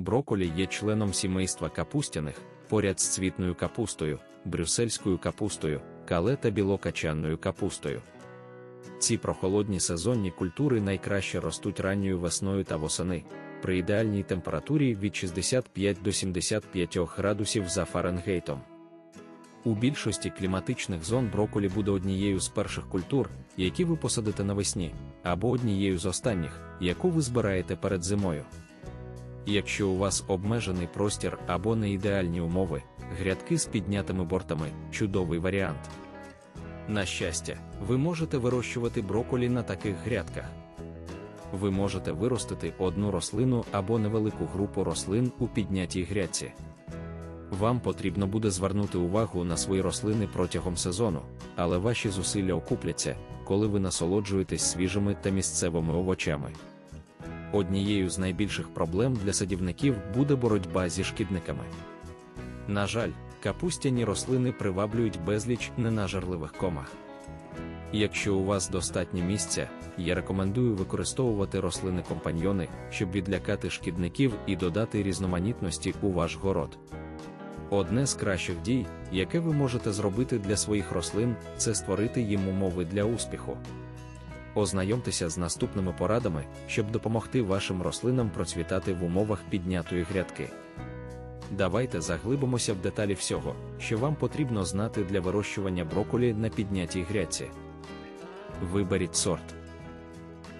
Броколі є членом сімейства капустяних, поряд з цвітною капустою, брюссельською капустою, кале та білокачанною капустою. Ці прохолодні сезонні культури найкраще ростуть ранньою весною та восени, при ідеальній температурі від 65 до 75 градусів за Фаренгейтом. У більшості кліматичних зон броколі буде однією з перших культур, які ви посадите навесні, або однією з останніх, яку ви збираєте перед зимою. Якщо у вас обмежений простір або не ідеальні умови, грядки з піднятими бортами чудовий варіант. На щастя, ви можете вирощувати броколі на таких грядках. Ви можете виростити одну рослину або невелику групу рослин у піднятій грядці. Вам потрібно буде звернути увагу на свої рослини протягом сезону, але ваші зусилля окупляться, коли ви насолоджуєтесь свіжими та місцевими овочами. Однією з найбільших проблем для садівників буде боротьба зі шкідниками. На жаль, капустяні рослини приваблюють безліч ненажерливих комах. Якщо у вас достатньо місця, я рекомендую використовувати рослини-компаньйони, щоб відлякати шкідників і додати різноманітності у ваш город. Одне з кращих дій, яке ви можете зробити для своїх рослин, це створити їм умови для успіху. Ознайомтеся з наступними порадами, щоб допомогти вашим рослинам процвітати в умовах піднятої грядки. Давайте заглибимося в деталі всього, що вам потрібно знати для вирощування броколі на піднятій грядці. Виберіть сорт.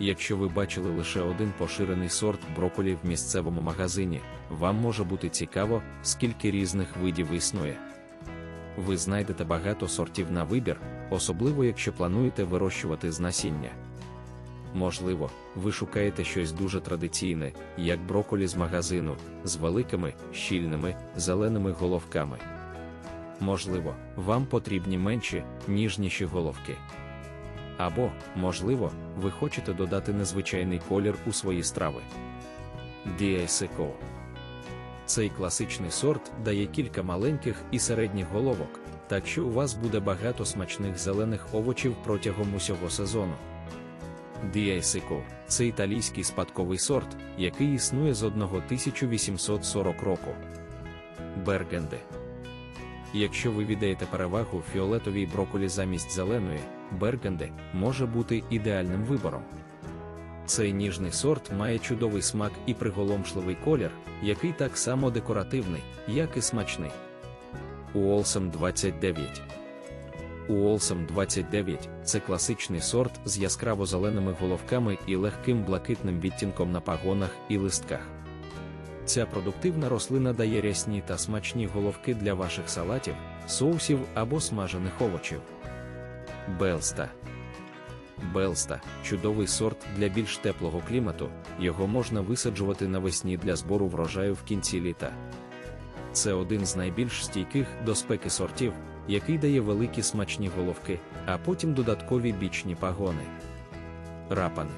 Якщо ви бачили лише один поширений сорт броколі в місцевому магазині, вам може бути цікаво, скільки різних видів існує. Ви знайдете багато сортів на вибір, особливо якщо плануєте вирощувати з насіння. Можливо, ви шукаєте щось дуже традиційне, як броколі з магазину, з великими, щільними, зеленими головками. Можливо, вам потрібні менші, ніжніші головки. Або, можливо, ви хочете додати незвичайний колір у свої страви. Діайсико. Цей класичний сорт дає кілька маленьких і середніх головок, так що у вас буде багато смачних зелених овочів протягом усього сезону. Діайсико це італійський спадковий сорт, який існує з 1840 року. Бергенди. Якщо ви віддаєте перевагу фіолетовій броколі замість зеленої, бергенди може бути ідеальним вибором. Цей ніжний сорт має чудовий смак і приголомшливий колір, який так само декоративний, як і смачний. Уолсом 29 Уолсом 29 це класичний сорт з яскраво зеленими головками і легким блакитним відтінком на пагонах і листках. Ця продуктивна рослина дає рясні та смачні головки для ваших салатів, соусів або смажених овочів. Белста Белста чудовий сорт для більш теплого клімату, його можна висаджувати навесні для збору врожаю в кінці літа. Це один з найбільш стійких до спеки сортів, який дає великі смачні головки, а потім додаткові бічні пагони. Рапани.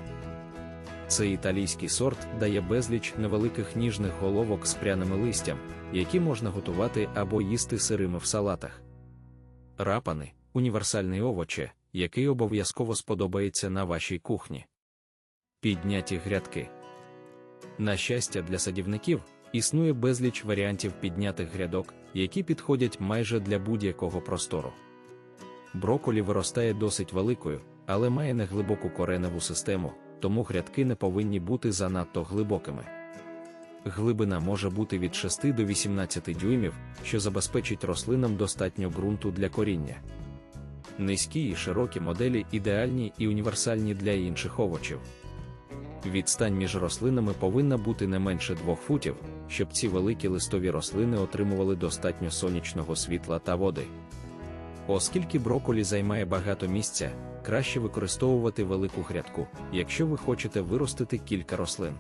Цей італійський сорт дає безліч невеликих ніжних головок з пряними листям, які можна готувати або їсти сирими в салатах. Рапани універсальний овоче, який обов'язково сподобається на вашій кухні. Підняті грядки. На щастя, для садівників існує безліч варіантів піднятих грядок, які підходять майже для будь-якого простору. Броколі виростає досить великою, але має неглибоку кореневу систему, тому грядки не повинні бути занадто глибокими. Глибина може бути від 6 до 18 дюймів, що забезпечить рослинам достатньо ґрунту для коріння. Низькі і широкі моделі ідеальні і універсальні для інших овочів. Відстань між рослинами повинна бути не менше 2 футів, щоб ці великі листові рослини отримували достатньо сонячного світла та води. Оскільки броколі займає багато місця, краще використовувати велику грядку, якщо ви хочете виростити кілька рослин.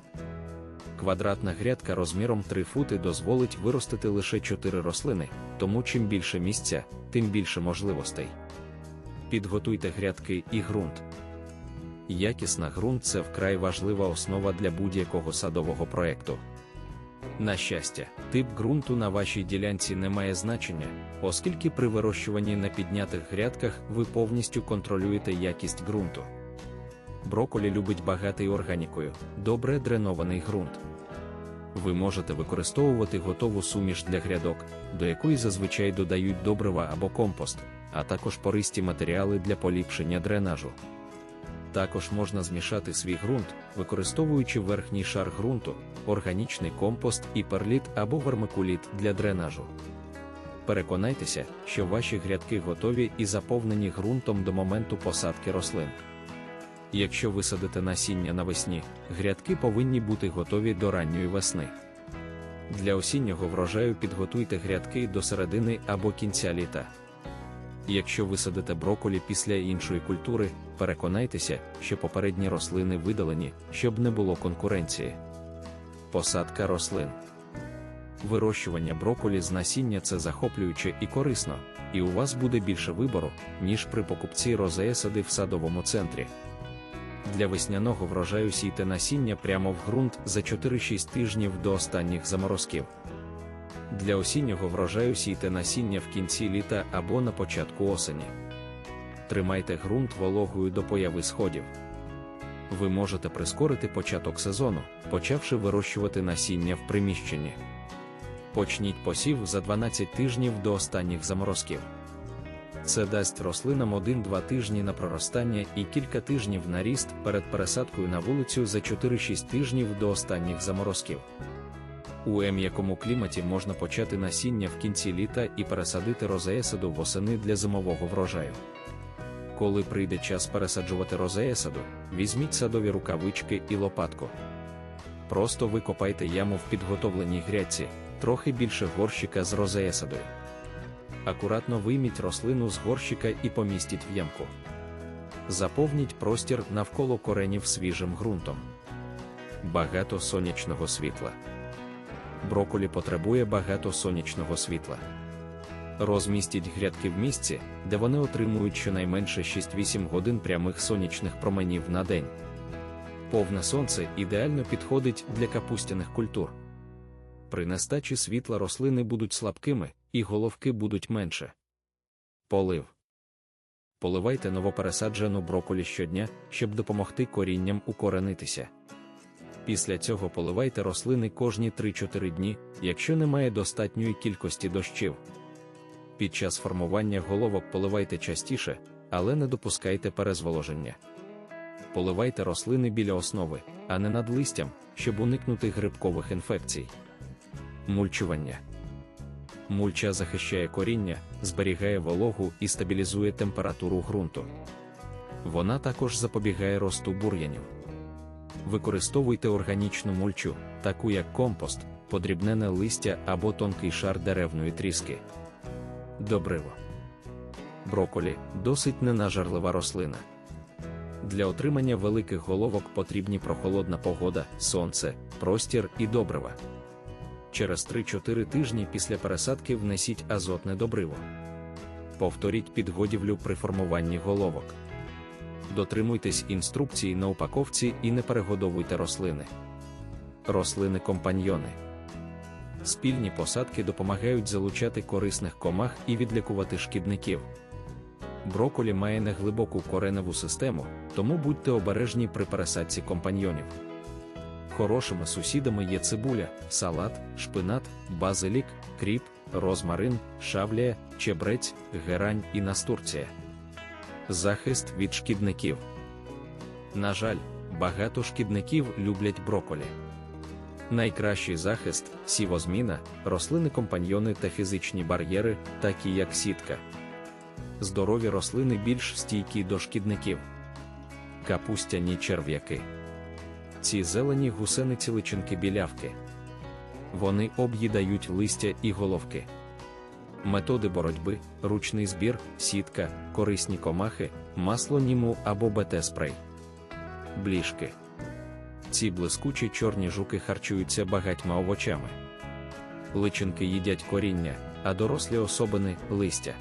Квадратна грядка розміром 3 фути дозволить виростити лише 4 рослини, тому чим більше місця, тим більше можливостей. Підготуйте грядки і ґрунт. Якісна ґрунт це вкрай важлива основа для будь-якого садового проєкту. На щастя, тип ґрунту на вашій ділянці не має значення, оскільки при вирощуванні на піднятих грядках ви повністю контролюєте якість ґрунту. Броколі любить багатий органікою, добре дренований ґрунт. Ви можете використовувати готову суміш для грядок, до якої зазвичай додають добрива або компост, а також пористі матеріали для поліпшення дренажу. Також можна змішати свій ґрунт, використовуючи верхній шар ґрунту, органічний компост і перліт або вермикуліт для дренажу. Переконайтеся, що ваші грядки готові і заповнені ґрунтом до моменту посадки рослин. Якщо висадите насіння навесні, грядки повинні бути готові до ранньої весни. Для осіннього врожаю підготуйте грядки до середини або кінця літа. Якщо висадите броколі після іншої культури, переконайтеся, що попередні рослини видалені, щоб не було конкуренції. Посадка рослин. Вирощування броколі з насіння це захоплююче і корисно, і у вас буде більше вибору, ніж при покупці розеясади в садовому центрі. Для весняного врожаю сійте насіння прямо в ґрунт за 4-6 тижнів до останніх заморозків. Для осіннього врожаю сійте насіння в кінці літа або на початку осені. Тримайте ґрунт вологою до появи сходів. Ви можете прискорити початок сезону, почавши вирощувати насіння в приміщенні. Почніть посів за 12 тижнів до останніх заморозків. Це дасть рослинам 1-2 тижні на проростання і кілька тижнів на ріст перед пересадкою на вулицю за 4-6 тижнів до останніх заморозків. У м'якому кліматі можна почати насіння в кінці літа і пересадити розеясаду восени для зимового врожаю. Коли прийде час пересаджувати розеясаду, візьміть садові рукавички і лопатку. Просто викопайте яму в підготовленій грядці, трохи більше горщика з розеясадою. Акуратно вийміть рослину з горщика і помістіть в ямку. Заповніть простір навколо коренів свіжим ґрунтом. Багато сонячного світла. Броколі потребує багато сонячного світла. Розмістіть грядки в місці, де вони отримують щонайменше 6-8 годин прямих сонячних променів на день. Повне сонце ідеально підходить для капустяних культур. При нестачі світла рослини будуть слабкими, і головки будуть менше. Полив. Поливайте новопересаджену броколі щодня, щоб допомогти корінням укоренитися. Після цього поливайте рослини кожні 3-4 дні, якщо немає достатньої кількості дощів. Під час формування головок поливайте частіше, але не допускайте перезволоження. Поливайте рослини біля основи, а не над листям, щоб уникнути грибкових інфекцій. Мульчування. Мульча захищає коріння, зберігає вологу і стабілізує температуру ґрунту. Вона також запобігає росту бур'янів. Використовуйте органічну мульчу, таку як компост, подрібнене листя або тонкий шар деревної тріски. Добриво. Броколі досить ненажарлива рослина. Для отримання великих головок потрібні прохолодна погода, сонце, простір і добрива. Через 3-4 тижні після пересадки внесіть азотне добриво. Повторіть підгодівлю при формуванні головок. Дотримуйтесь інструкції на упаковці і не перегодовуйте рослини. Рослини компаньйони. Спільні посадки допомагають залучати корисних комах і відлікувати шкідників. Броколі має неглибоку кореневу систему, тому будьте обережні при пересадці компаньйонів. Хорошими сусідами є цибуля, салат, шпинат, базилік, кріп, розмарин, шавлія, чебрець, герань і настурція. Захист від шкідників. На жаль, багато шкідників люблять броколі. Найкращий захист сівозміна, рослини-компаньйони та фізичні бар'єри, такі як сітка. Здорові рослини більш стійкі до шкідників. Капустяні черв'яки. Ці зелені гусениці личинки білявки. Вони об'їдають листя і головки. Методи боротьби, ручний збір, сітка, корисні комахи, масло німу або БТ-спрей. Бліжки. Ці блискучі чорні жуки харчуються багатьма овочами. Личинки їдять коріння, а дорослі особини листя.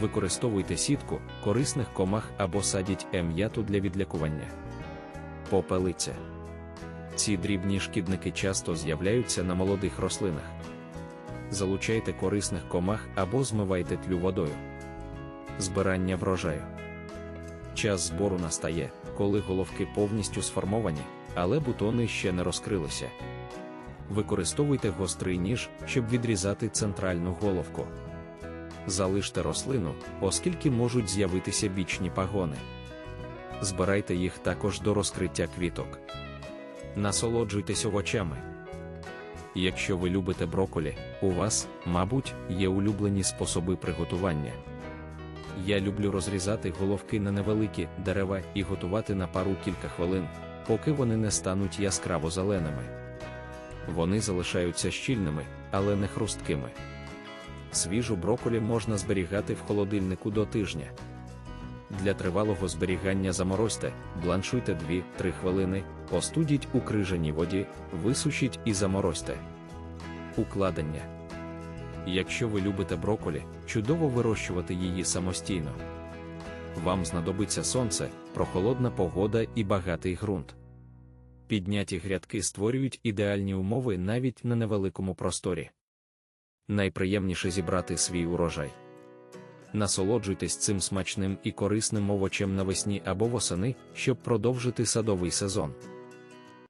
Використовуйте сітку, корисних комах або садіть ем'яту для відлякування. Попелиця. Ці дрібні шкідники часто з'являються на молодих рослинах. Залучайте корисних комах або змивайте тлю водою. Збирання врожаю. Час збору настає, коли головки повністю сформовані, але бутони ще не розкрилися. використовуйте гострий ніж, щоб відрізати центральну головку. Залиште рослину, оскільки можуть з'явитися бічні пагони. Збирайте їх також до розкриття квіток. Насолоджуйтесь овочами. Якщо ви любите броколі, у вас, мабуть, є улюблені способи приготування. Я люблю розрізати головки на невеликі дерева і готувати на пару кілька хвилин, поки вони не стануть яскраво зеленими. Вони залишаються щільними, але не хрусткими. Свіжу броколі можна зберігати в холодильнику до тижня. Для тривалого зберігання заморозьте, бланшуйте 2-3 хвилини, остудіть у крижаній воді, висушіть і заморозьте. Укладення. Якщо ви любите броколі, чудово вирощувати її самостійно. Вам знадобиться сонце, прохолодна погода і багатий ґрунт. Підняті грядки створюють ідеальні умови навіть на невеликому просторі. Найприємніше зібрати свій урожай. Насолоджуйтесь цим смачним і корисним овочем навесні або восени, щоб продовжити садовий сезон.